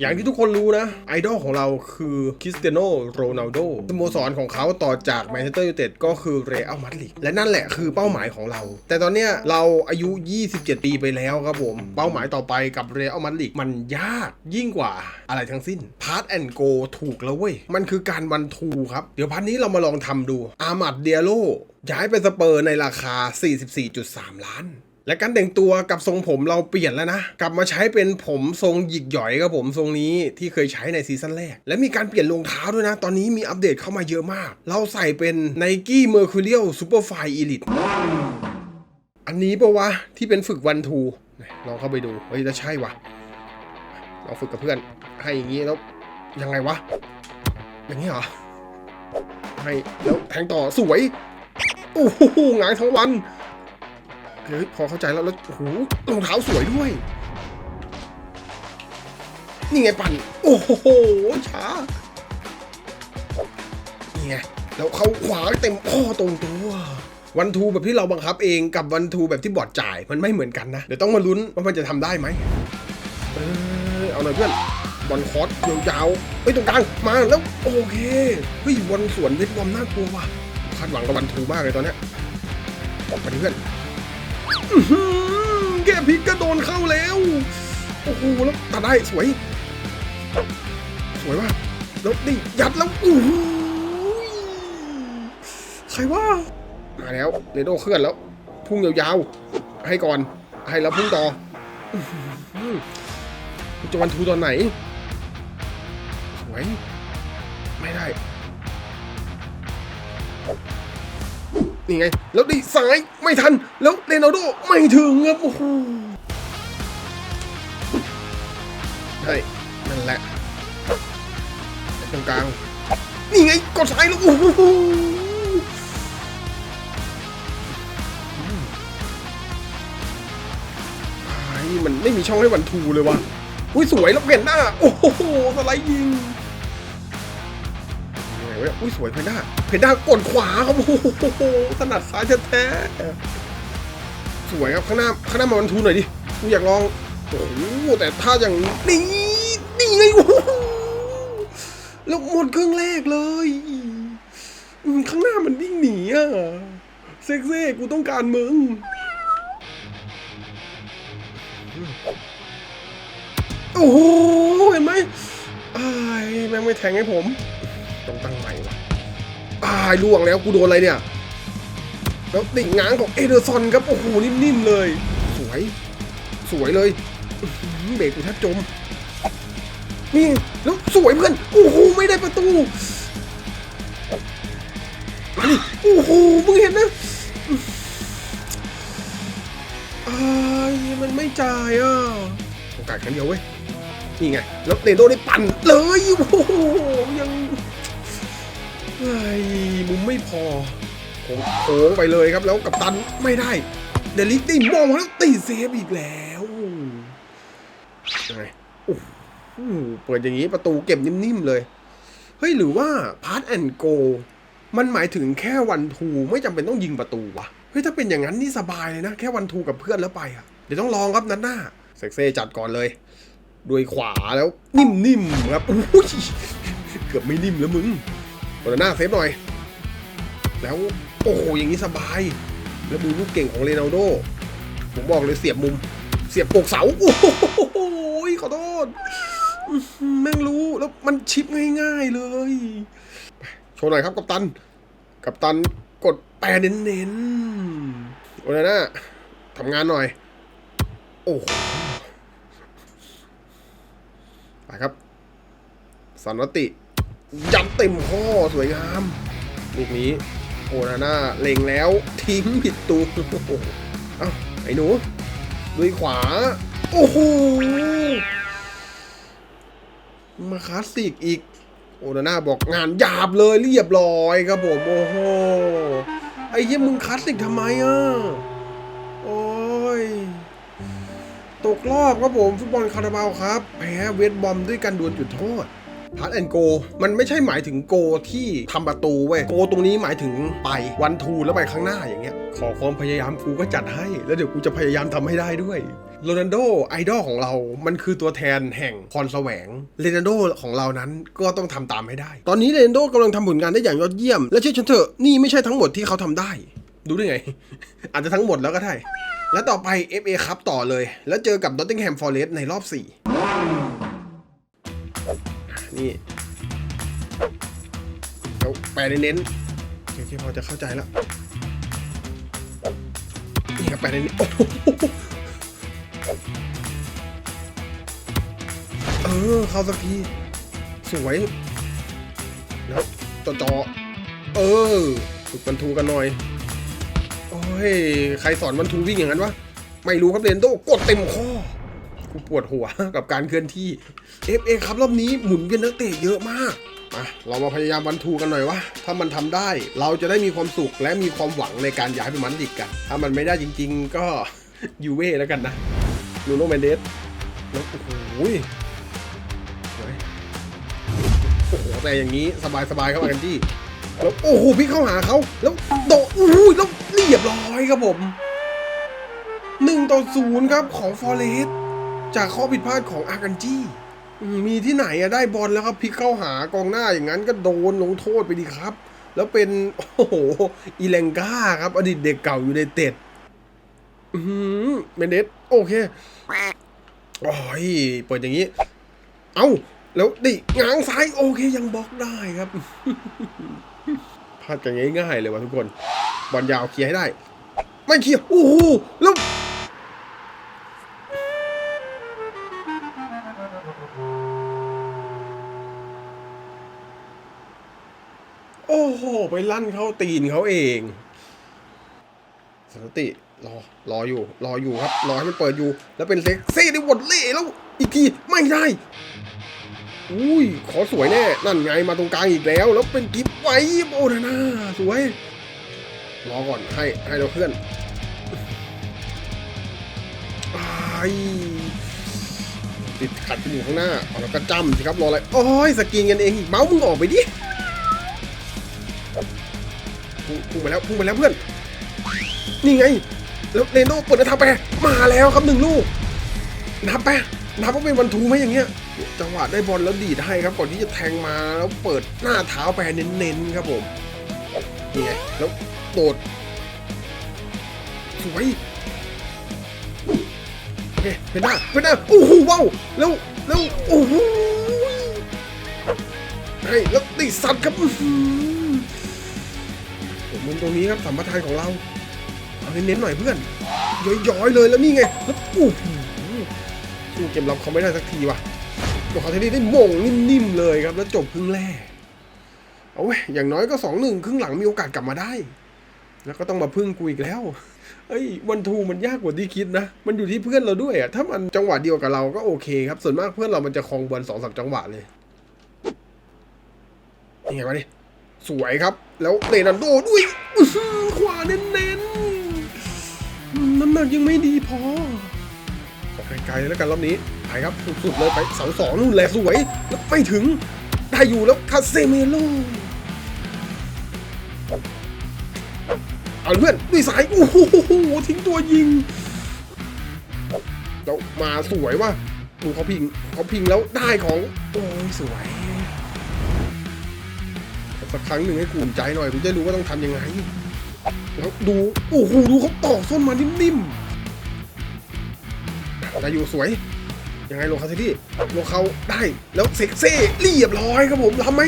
อย่างที่ทุกคนรู้นะ ไอดอลของเราคือคริสเตียโนโรนัลโดสโมสรของเขาต่อจากแมนเชสเตอร์ยูไนเต็ดก็คือเรอัลมาดริดและนั่นแหละคือเป้าหมายของเรา แต่ตอนเนี้ยเราอายุ 27 ปีไปแล้วครับผม เป้าหมายต่อไปกับเรอัลมาดริดมันยากยิ่งกว่าอะไรทั้งสิ้นพาร์ a แอนโกถูกแล้วเว้ย มันคือการวันทูครับ เดี๋ยวพันนี้เรามาลองทำดูอามัดเดียโลย้ายไปสเปอร์ในราคา 44.3 ล้าน และการแต่งตัวกับทรงผมเราเปลี่ยนแล้วนะ กลับมาใช้เป็นผมทรงหยิกหย่อยครับผมทรงนี้ที่เคยใช้ในซีซั่นแรก และมีการเปลี่ยนรองเท้าด้วยนะ ตอนนี้มีอัปเดตเข้ามาเยอะมาก เราใส่เป็น Nike Mercurial Superfly Elite อันนี้ปะวะ ที่เป็นฝึกวันทูลองเข้าไปดู เฮ้ยแล้วใช่วะลองฝึกกับเพื่อน ให้อย่างนี้แล้วยังไงวะ อย่างนี้เหรอ ให้แล้วแทงต่อสวย โอ้โหงายทั้งวัน เฮ้ยพอเข้าใจแล้วแล้วโอ้โหรองเท้าสวยด้วย นี่ไงปั่น โอ้โหช้านี่ไงแล้วเขาขวาเต็มข้อตรงตัววันทูแบบที่เราบังคับเองกับวันทูแบบที่บอร์ดจ่ายมันไม่เหมือนกันนะ เดี๋ยวต้องมาลุ้นว่ามันจะทำได้ไหมเออเอาหน่อยเพื่อนบอลคอร์สยาวๆเฮ้ยตรงกลางมาแล้วโอเคเฮ้ยบอลสวนเวทบอมน่ากลัวว่ะคาดหวังกับวันทูมากเลยตอนเนี้ยออกไปเพื่อน แกพลิกก็โดนเข้าแล้ว โอ้โหแล้วตัดได้สวย สวยมากแล้วนี่ยัดแล้วอู้หูใครว่ามาแล้วเรโดเคลื่อนแล้ว พุ่งยาวๆ ให้ก่อน ให้แล้วพุ่งต่อจะวันทูตอนไหน สวย ไม่ได้ นี่ไง แล้วดิซ้ายไม่ทัน แล้วเรนัลโดไม่ถึงครับโอ้โหใช่นั่นแหละตรงกลาง นี่ไงกดซ้ายแล้วโอ้โหไอ้มันไม่มีช่องให้วันทูเลยวะอุ้ยสวยแล้วเปลี่ยนหน้า โอ้โหสไลด์ยิง วะอุ้ยสวยเพนด้าเพนด้ากดขวาครับโอ้โหถนัดซ้ายแท้ๆสวยครับข้างหน้าข้างหน้ามาวันทูหน่อยดิกูอยากลองโอ้โหแต่ถ้าอย่างนี้นี่ไงโอ้โหแล้วหมดเครื่องแรกเลยข้างหน้ามันวิ่งหนีอะเซ็กเซ่กูต้องการมึงโอ้โหเห็นไหมไอ้แม่งไม่แทงให้ผม ต้องตั้งใหม่ว่ะตายล่วงแล้วกูโดนอะไรเนี่ย แล้วติ่งง้างของเอเดอร์ซอนครับโอ้โหนิ่มๆเลย สวย สวยเลยเบรกกูแทบจมนี่แล้วสวยเพื่อนโอ้โหไม่ได้ประตูมาดิโอ้โหมึงเห็นนะอายมันไม่จ่ายอะโอกาสครั้งเดียวเว้ยนี่ไงแล้วเนโดได้ปั่นเลยโอ้โหยัง เฮ้ยมุมไม่พอโค้งโค้งไปเลยครับแล้วกับตันไม่ได้ เดลิกได้มองแล้วตีเซฟอีกแล้วไงโอ้โหเปิดอย่างนี้ประตูเก็บนิ่มๆเลย เฮ้ยหรือว่าพาร์ a แอนโกมันหมายถึงแค่วันทูไม่จำเป็นต้องยิงประตูวะเฮ้ยถ้าเป็นอย่างนั้นนี่สบายเลยนะ แค่วันทูกับเพื่อนแล้วไปอะเดี๋ยวต้องลองครับนัดหน้าเซ็กเซ่จัดก่อนเลยด้วยขวาแล้วนิ่มๆครับอุ้ยเกือบไม่นิ่มแล้วมึง โดนหน้าเซฟหน่อย แล้วโอ้โหอย่างนี้สบาย แล้วดูลูกเก่งของเรนัลโดผมบอกเลยเสียบมุม เสียบโปกเสา โอ้โหขอโทษแม่งรู้แล้วมันชิปง่ายๆเลย โชว์หน่อยครับกัปตัน กัปตันกดแปรเน้นๆโอ้ยนะทำงานหน่อย โอ้โหไปครับสันติ ยัดเต็มข้อสวยงามลูกนี้โอนาน่าเล็งแล้วทิ้งผิดตูโอ้โหเอ้าไอ้หนูลุยขวา โอ้โหมาคลาสสิกอีก โอนาน่าบอกงานหยาบเลยเรียบร้อยครับผม โอ้โห ไอ้เหี้ยมึงคลาสสิกทำไมอะ โอ้ย ตกรอบครับผม ฟุตบอลคาราบาวครับ แพ้เวสต์บอมด้วยการดวลจุดโทษ พาร์ a แอนโกมันไม่ใช่หมายถึงโกที่ทำประตูเว้ยโกตรงนี้หมายถึงไปวันทูแล้วไปข้างหน้าอย่างเงี้ย ขอความพยายามกูก็จัดให้ แล้วเดี๋ยวกูจะพยายามทำให้ได้ด้วยโรนัลโดไอดอลของเรา มันคือตัวแทนแห่งพรแสวงเรนัลโดของเรานั้นก็ต้องทำตามให้ได้ ตอนนี้เรนัลโดกำลังทำผลงานได้อย่างยอดเยี่ยม และเชื่อฉันเถอะนี่ไม่ใช่ทั้งหมดที่เขาทำได้ ดูได้ไง อาจจะทั้งหมดแล้วก็ได้ และต่อไป FA ครับต่อเลย แล้วเจอกับ Nottingham Forest ในรอบ 4 นี่เราแปลเน้นๆโอเคพอจะเข้าใจแล้วนี่ครับแปลเน้นๆโอ้โหเออเข้าสักทีสวยแล้วต่อจอเออฝึกบรรทูกันหน่อย โอ้ย ใครสอนบรรทูวิ่งอย่างนั้นวะ ไม่รู้ครับเรนโดกดเต็มข้อ กูปวดหัวกับการเคลื่อนที่ FA ครับรอบนี้หมุนเวียนนักเตะเยอะมากมาเรามาพยายามบรรทูกันหน่อยว่าถ้ามันทำได้เราจะได้มีความสุขและมีความหวังในการย้ายไปมันดิกกัน ถ้ามันไม่ได้จริง ๆ ก็ยูเว่แล้วกันนะนูโนเมนเดสแล้วโอ้โหโอ้โหแต่อย่างนี้สบายๆครับอากันจี้แล้วโอ้โหพี่เข้าหาเขาแล้วโดโอ้โหแล้วเรียบร้อยครับผมหนึ่งต่อศูนย์ครับของฟอเรส จากข้อผิดพลาดของอากันจี้มีที่ไหนอะได้บอลแล้วครับพลิกเข้าหากองหน้าอย่างนั้นก็โดนลงโทษไปดีครับ แล้วเป็นโอ้โหอีเลงกาครับ อดีตเด็กเก่าอยู่ในเต็ดอืมเมนเดสโอเคโอ้ยเปิดอย่างนี้ เอ้าแล้วดิง้างซ้ายโอเคยังบล็อกได้ครับพลาดกันง่ายๆเลยว่ะทุกคน บอลยาวเคลียร์ให้ได้ ไม่เคลียร์โอ้โหแล้ว โอ้โห ไปลั่นเข้าตีนเขาเองสนติรอรออยู่ รออยู่ครับ รอให้มันเปิดอยู่ แล้วเป็นเซ็กซี่ได้วดเล่แล้ว อีกทีไม่ได้ อุ้ย ขอสวยแน่ นั่นไงมาตรงกลางอีกแล้ว แล้วเป็นกิฟไว้โอ้นาสวย รอก่อนให้ให้เราเคลื่อนไอ้ติดขัดกันอยู่ข้างหน้าเอาแล้วก็จำสิครับรออะไร โอ้ยสกรีนกันเองอีกเมาส์มึงออกไปดิ พุ่งไปแล้วพุ่งไปแล้วเพื่อน นี่ไง แล้วเรโน่เปิดทางไปมาแล้วครับหนึ่งลูกนับไปนับว่าเป็นวันทูไหมอย่างเงี้ย จังหวะได้บอลแล้วดีดให้ครับก่อนที่จะแทงมาแล้วเปิดหน้าเท้าไปเน้นๆครับผมนี่ไงแล้วโดดสวยโอเคเป็นหน้าเป็นหน้าโอ้โหว้าวแล้วแล้วโอ้โหให้แล้วติดสัตว์ครับ มุมตรงนี้ครับสัมปทานของเราเอาเน้นๆหน่อยเพื่อนย้อยๆเลยแล้วนี่ไงแล้วอู้สู้เกมรับเขาไม่ได้สักทีว่ะตัวเขาทีนี้ได้มงนิ่มๆเลยครับแล้วจบครึ่งแรกเอาเว้ยอย่างน้อยก็สองหนึ่งครึ่งหลังมีโอกาสกลับมาได้ แล้วก็ต้องมาพึ่งกูอีกแล้วเอ้ยวันทูมันยากกว่าที่คิดนะ มันอยู่ที่เพื่อนเราด้วยอะถ้ามันจังหวะเดียวกับเราก็โอเคครับ ส่วนมากเพื่อนเรามันจะคลองบอลสองสามจังหวะเลยยังไงวะนี่ สวยครับ แล้วเตนันโดด้วยขวาเน้นๆ น้ำหนักยังไม่ดีพอไกลๆแล้วกันรอบนี้ไปครับสุดๆเลยไปเสาสองนู่นแหละสวย แล้วไม่ถึง ได้อยู่แล้วคาเซเมโลเอาเพื่อนด้วยสายโอ้โหทิ้งตัวยิงแล้วมาสวยว่ะดูเขาพิงเขาพิงแล้วได้ของ โอ้ยสวย สักครั้งหนึ่งให้กูอุ่ใจหน่อยกูจะรู้ว่าต้องทำยังไงแล้วดูโอ้โหดูเขาตอกส้นมานิ่มๆได้อยู่สวยยังไงโลคาซิตี้โลเขาได้แล้วเซ็กเซ่เรียบร้อยครับผมทำไหม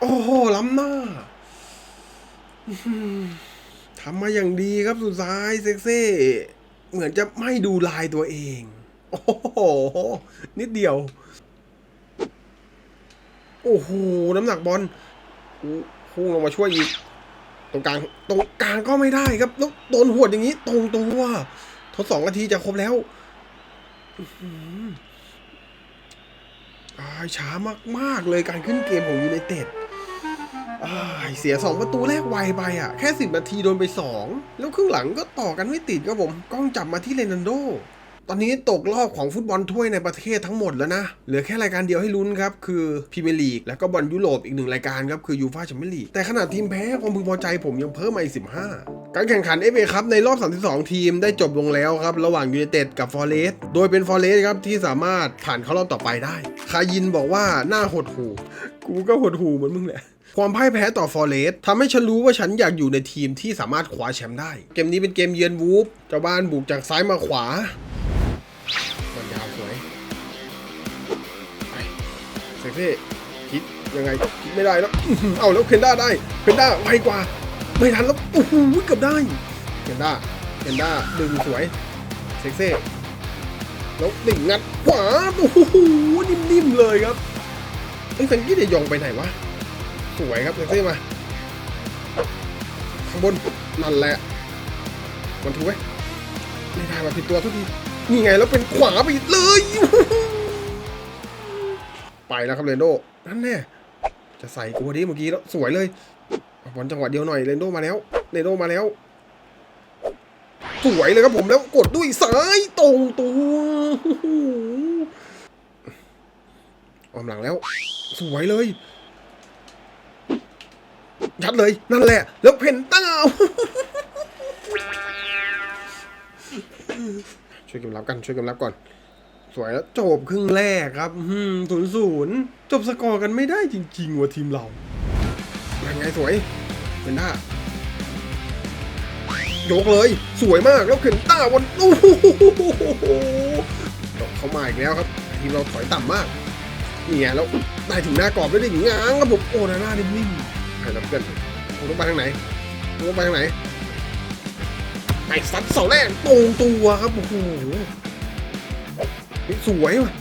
โอ้โหล้ำหน้าทำมาอย่างดีครับสุดท้ายเซ็กเซ่เหมือนจะไม่ดูลายตัวเอง โอ้โห นิดเดียว โอ้โหน้ำหนักบอลพุ่งลงมาช่วยอีกตรงกลางตรงกลางก็ไม่ได้ครับแล้วโดนหวดอย่างนี้ ตรงตัวทดสองนาทีจะครบแล้วอื้อหืออ้ายช้ามากๆเลยการขึ้นเกมของยูไนเต็ดเสียสองประตูแรกไวไปอะ แค่สิบนาทีโดนไปสองแล้วครึ่งหลังก็ต่อกันไม่ติดครับผมกล้องจับมาที่เรนันโด ตอนนี้ตกรอบของฟุตบอลถ้วยในประเทศทั้งหมดแล้วนะ เหลือแค่รายการเดียวให้ลุ้นครับ คือพรีเมียร์ลีกแล้วก็บอลยุโรปอีกหนึ่งรายการครับ คือยูฟ่าแชมเปี้ยนลีกแต่ขนาดทีมแพ้ความพึงพอใจผมยังเพิ่มมาอีก 15 การแข่งขันเอฟเอครับในรอบ 32 ทีมได้จบลงแล้วครับ ระหว่างยูไนเต็ดกับฟอร์เรสต์โดยเป็นฟอร์เรสต์ครับที่สามารถผ่านเข้ารอบต่อไปได้คายินบอกว่าหน้าหดหูกูก็หดหูเหมือนมึงแหละความพ่ายแพ้ต่อฟอร์เรสต์ทำให้ฉันรู้ว่าฉันอยากอยู่ในทีมที่สามารถคว้าแชมป์ได้ เกมนี้เป็นเกมเยือนวูฟเจ้าบ้านบุกจากซ้ายมาขวา เซเฟ่คิดยังไงคิดไม่ได้แล้วอื้อหือเอาแล้วเพนด้าได้เพนด้าไวกว่า ไม่ทันแล้วโอ้โหเกือบได้เพนด้าเพนด้าดึงสวยเซ็กเซ่แล้วติ่งงัดขวาโอ้โหนิ่มๆเลยครับไอ้ยแฟรงกี้เดยองไปไหนวะสวยครับเซ็กเซ่มาข้างบนนั่นแหละมันถูกไหมไม่ได้มาผิดตัวทุกทีนี่ไงแล้วเป็นขวาไปเลย ไปแล้วครับเรนโดนั่นแน่จะใส่กูดีเมื่อกี้แล้วสวยเลยบอลจังหวะเดียวหน่อยเรนโดมาแล้วเรนโดมาแล้ว สวยเลยครับผมแล้วกดด้วยซ้ายตรงตัวออมหลังแล้ว สวยเลยยัดเลยนั่นแหละ แล้วเพนต้าช่วยกันรับกันช่วยกันรับก่อน สวยแล้วจบครึ่งแรกครับศูนย์ศูนย์จบสกอร์กันไม่ได้จริงๆว่ะทีมเรายังไงสวยเป็นหน้ายกเลย สวยมากแล้วเข็นต้าวันโอ้โหเขามาอีกแล้วครับ ทีมเราถอยต่ำมากนี่ไงแล้วได้ถึงหน้ากรอบแล้วด้ง้างครับผมโอ้หน้าหน้านิ่มๆให้รับเพื่อนผมต้องไปทางไหนผมต้องไปทางไหนไปซัดเสาแรกตรงตัวครับโอ้โห สวยว่ะ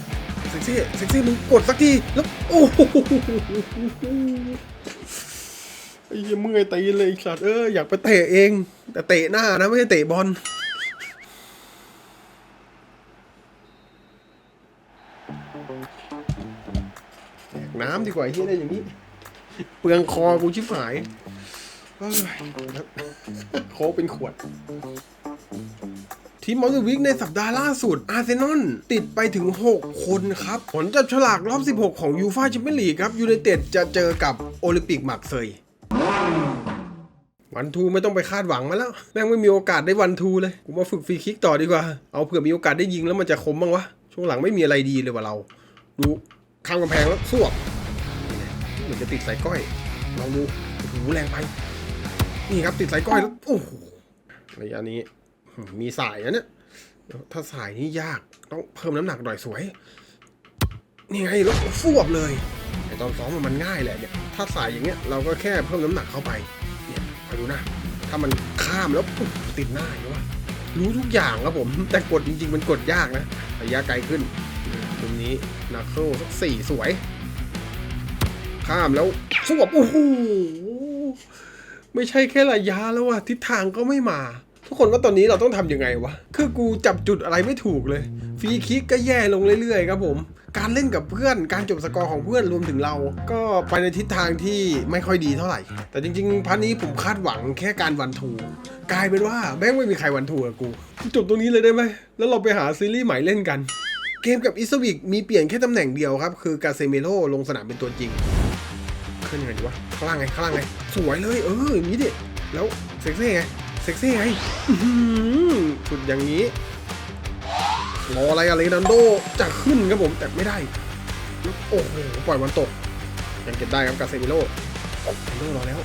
เซ็กซี่เซ็กซี่มึงกดสักทีแล้วโอ้โหไอ้เหี้ยเมื่อยตีเลยสัตว์เอออยากไปเตะเอง แต่เตะหน้านะไม่ใช่เตะบอลแจกน้ำดีกว่าไอ้เฮียได้อย่างนี้ เปลืองคอกูชิบหายเอ้ยโค้กเป็นขวด ทีมมอลวิกในสัปดาห์ล่าสุด อาร์เซนอลติดไปถึง 6 คนครับ ผลจับฉลากรอบ 16 ของยูฟาแชมเปี้ยนลีกครับยูไนเต็ดจะเจอกับโอลิมปิกมาร์เซยวันทูไม่ต้องไปคาดหวังมาแล้ว แม่งไม่มีโอกาสได้วันทูเลย กูมาฝึกฟรีคิกต่อดีกว่า เอาเผื่อมีโอกาสได้ยิงแล้วมันจะคมบ้างวะ ช่วงหลังไม่มีอะไรดีเลยว่ะเรา ดูข้ามกำแพงแล้วสวบเหมือนจะติดสายก้อยลองดูโอ้โหแรงไป นี่ครับติดสายก้อยแล้ว โอ้โหระยะนี้ มีสายนะเนี่ยถ้าสายนี่ยากต้องเพิ่มน้ำหนักหน่อยสวย นี่ไงแล้วฟวบเลยไอตอนซ้อมมันง่ายแหละเนี่ยถ้าสายอย่างเงี้ยเราก็แค่เพิ่มน้ำหนักเข้าไปเนี่ยคอยดูนะ ถ้ามันข้ามแล้วปุ๊บติดหน้าอย่างวะรู้ทุกอย่างครับผมแต่กดจริง ๆ มันกดยากนะระยะไกลขึ้นตรงนี้นาโคสักสี่สวย ข้ามแล้วฟวบโอ้โหไม่ใช่แค่ระยะแล้วอะทิศทางก็ไม่มา ทุกคนว่าตอนนี้เราต้องทำยังไงวะ คือกูจับจุดอะไรไม่ถูกเลย ฟรีคิกก็แย่ลงเรื่อยๆครับผม การเล่นกับเพื่อน การจบสกอร์ของเพื่อนรวมถึงเรา ก็ไปในทิศทางที่ไม่ค่อยดีเท่าไหร่ แต่จริงๆพันนี้ผมคาดหวังแค่การวันทูกลายเป็นว่าแม่งไม่มีใครวันทูกับกู จบตรงนี้เลยได้ไหม แล้วเราไปหาซีรีส์ใหม่เล่นกัน เกมกับอิสวิกมีเปลี่ยนแค่ตำแหน่งเดียวครับ คือกาเซเมโลลงสนามเป็นตัวจริงขึ้นยังไงดีวะข้างล่างไงข้างล่างไง สวยเลย เอออย่างนี้ดิ แล้วเซ็กซี่ไง เซ็กซี่ไงสุดอย่างนี้รออะไรอะไรนันโดจะขึ้นครับผมแต่ไม่ได้ โอ้โหปล่อยมันตก ยังเก็บได้ครับกาเซมิโลนันโดรอแล้ว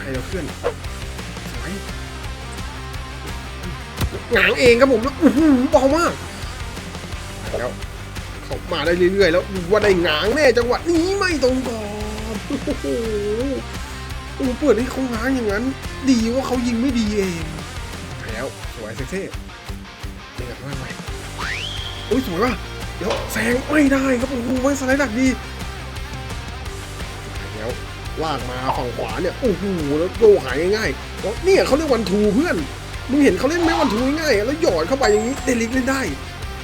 ให้เราเคลื่อนสวยหงางเองครับผมแล้วอื้อหือเบามากแล้วเขามาได้เรื่อยๆ แล้วว่าได้หงางแน่จังหวะนี้ไม่ตรงก่อนโอ้โห โอ้เปิดให้เขาง้างอย่างนั้น ดีว่าเขายิงไม่ดีเอง แล้วสวยเซ็กซี่เล่นกับมากไปโอ้ยสวยว่ะเดี๋ยวแซงไม่ได้ครับโอ้โหไว้สไลด์ดักดีแล้วลากมาฝั่งขวาเนี่ยโอ้โหแล้วโยหายง่ายๆแล้วเนี่ยเขาเรียกวันทูเพื่อนมึงเห็นเขาเล่นไหมวันทูง่ายๆแล้วหยอดเข้าไปอย่างนี้เดลิกเล่นได้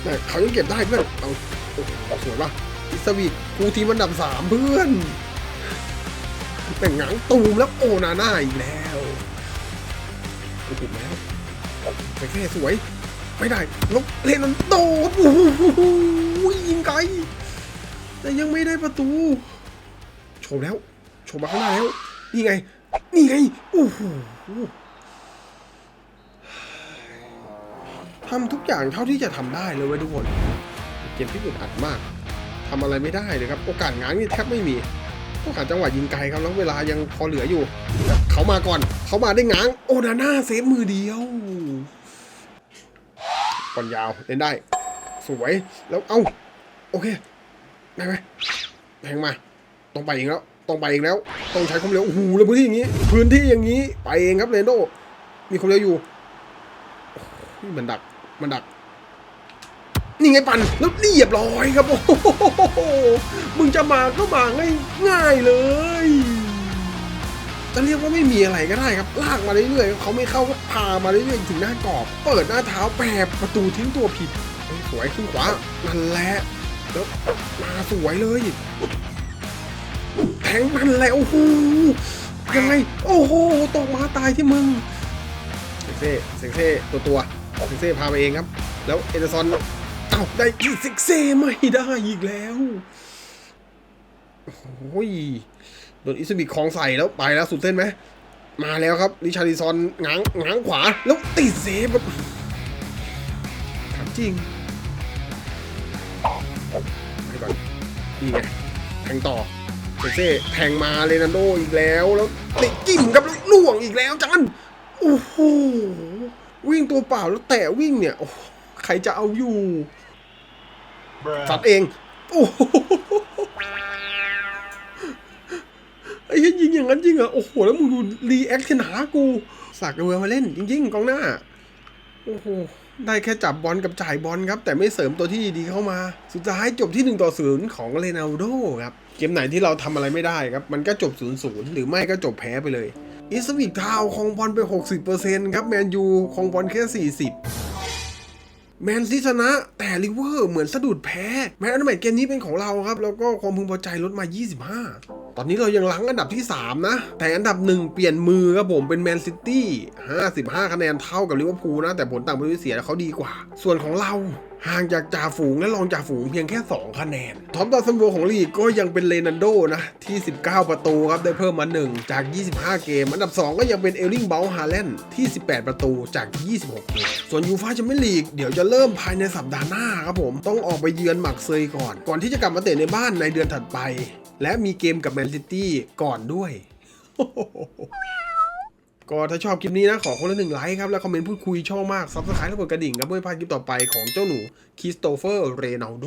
แต่เขายังเก็บได้เพื่อนเอาโอ้โหสวยป่ะอิสวีทกูทีมอันดับสามเพื่อน แต่งหงังตูมแล้วโอนาน่าอีกแล้วกูถูกแล้วไปแค่สวย ไม่ได้ล้วเลนันโดโอ้โหยิงไกล แต่ยังไม่ได้ประตูโฉบแล้วโฉบมาข้างหน้าแล้ว นี่ไง นี่ไง โอ้โหทำทุกอย่างเท่าที่จะทำได้เลยเว้ยทุกคน เกมที่อึดอัดมากทำอะไรไม่ได้เลยครับ โอกาสง้างนี่แทบไม่มี ต้องหาจังหวะยิงไกลครับแล้วเวลายังพอเหลืออยู่ เขามาก่อน เขามาได้ง้าง โอนาน่าเซฟมือเดียวบอลยาวเล่นได้ สวยแล้วเอ้าโอเคได้ไหมแทงมาต้องไปเองแล้วต้องไปเองแล้ว ต้องใช้ความเร็วโอ้โหแล้วพื้นที่อย่างนี้ พื้นที่อย่างนี้ไปเองครับเรนโดมีความเร็วอยู่โอ้โหมันดักมันดัก นี่ไงปันแล้วเรียบร้อยครับ โอ้โหมึงจะมาก็มาง่ายง่ายเลย จะเรียกว่าไม่มีอะไรก็ได้ครับ ลากมาเรื่อยๆเขาไม่เข้าก็พามาเรื่อยๆถึงหน้ากรอบ เปิดหน้าเท้าแปรประตูทิ้งตัวผิดสวยขึ้นขวานั่นแหละแล้วมาสวยเลยแทงมันแหละโอ้โหยังไงโอ้โหตกมาตายที่มึงเซ็งเซ่เซ็งเซ่ตัวตัวเซ็งเซ่พาไปเองครับ แล้วเอเดอร์ซอน้าได้อีกเซงเซ่ไม่ได้อีกแล้วโอ้ยโดนอิสบิคลองใส่แล้วไปแล้วสุดเต้นไหม มาแล้วครับริชาริซอนง้างง้างขวา แล้วติดเซฟแบบถามจริงไปก่อนนี่ไงแทงต่อเซเซ่แทงมาเลนันโดอีกแล้วแล้วติดจิ้มครับแล้วล่วงอีกแล้วจันโอ้โหวิ่งตัวเปล่าแล้วแตะวิ่งเนี่ยใครจะเอาอยู่ สัดเองโอ้โหไอ้ยิงอย่างนั้นจริงเหรอโอ้โหแล้วมึงดูรีแอคชนหากูสากกระเบือมาเล่น จริง ๆกองหน้าโอ้โหได้แค่จับบอลกับจ่ายบอลครับ แต่ไม่เสริมตัวที่ดีเข้ามา สุดท้ายจบที่1ต่อ0ของเรนัลโดครับ เกมไหนที่เราทำอะไรไม่ได้ครับ มันก็จบ0-0หรือไม่ก็จบแพ้ไปเลยอิสวิกทาวน์ครองบอลไป 60%ครับแมนยูครองบอลแค่ 40 แมนซีชนะ แต่ลิเวอร์เหมือนสะดุดแพ้แม้อันแมตเกมนี้เป็นของเราครับ แล้วก็ความพึงพอใจลดมา 25 ตอนนี้เรายังหลังอันดับที่ 3 นะ แต่อันดับหนึ่งเปลี่ยนมือครับผมเป็นแมนซิตี้55 คะแนนเท่ากับลิเวอร์พูลนะ แต่ผลต่างประตูเสียเขาดีกว่า ส่วนของเรา ห่างจากจ่าฝูงและรองจ่าฝูงเพียงแค่ 2 คะแนน ท็อปดาวซันโวของลีกก็ยังเป็นเลนันโดนะ ที่ 19 ประตูครับได้เพิ่มมา 1 จาก 25 เกม อันดับ 2 ก็ยังเป็นเอลลิงเบลฮาแลนด์ที่ 18 ประตูจาก 26 เกม ส่วนยูฟ่าแชมเปี้ยนลีกเดี๋ยวจะเริ่มภายในสัปดาห์หน้าครับผมต้องออกไปเยือนหมักเซยก่อน ก่อนที่จะกลับมาเตะในบ้านในเดือนถัดไป และมีเกมกับแมนซิตี้ก่อนด้วย ก็ถ้าชอบคลิปนี้นะ ขอคนละหนึ่งไลค์ครับ แล้วคอมเมนต์พูดคุยชอบมากซับสไครต์และกดกระดิ่งครับเพื่อไม่พลาดคลิปต่อไปของเจ้าหนูคริสโตเฟอร์เรนัลโด